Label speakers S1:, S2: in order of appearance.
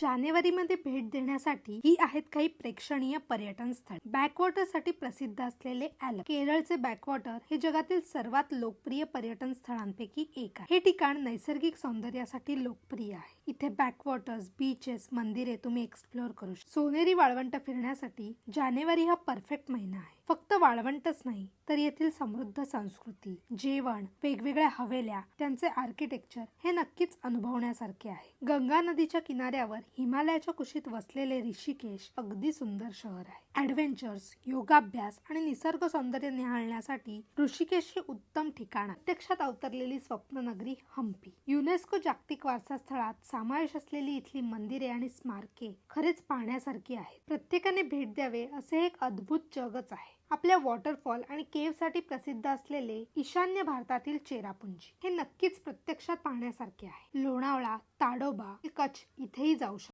S1: जानेवारीमध्ये भेट देण्यासाठी ही आहेत काही प्रेक्षणीय पर्यटन स्थळ. बॅकवॉटरसाठी प्रसिद्ध असलेले ॲलम केरळचे बॅकवॉटर हे जगातील सर्वात लोकप्रिय पर्यटन स्थळांपैकी एक आहे. हे ठिकाण नैसर्गिक सौंदर्यासाठी लोकप्रिय आहे. इथे बॅकवॉटर्स बीचेस मंदिरे तुम्ही एक्सप्लोअर करू शकता. सोनेरी वाळवंट फिरण्यासाठी जानेवारी हा परफेक्ट महिना आहे. फक्त वाळवंटच नाही तर येथील समृद्ध संस्कृती जेवण वेगवेगळ्या हवेल्या त्यांचे आर्किटेक्चर हे नक्कीच अनुभवण्यासारखे आहे. गंगा नदीच्या किनाऱ्यावर हिमालयाच्या कुशीत वसलेले ऋषिकेश अगदी सुंदर शहर आहे. ऍडव्हेंचर्स योगाभ्यास आणि निसर्ग सौंदर्य निहाळण्यासाठी ऋषिकेश हे उत्तम ठिकाण प्रत्यक्षात अवतरलेली स्वप्ननगरी हम्पी युनेस्को जागतिक वारसा स्थळात समावेश असलेली इथली मंदिरे आणि स्मारके खरेच पाहण्यासारखी आहेत. प्रत्येकाने भेट द्यावे असे एक अद्भुत जगच आहे. आपल्या वॉटरफॉल आणि केव्हसाठी प्रसिद्ध असलेले ईशान्य भारतातील चेरापुंजी हे नक्कीच प्रत्यक्षात पाहण्यासारखे आहे. लोणावळा ताडोबा कच्छ इथेही जाऊ शकतो.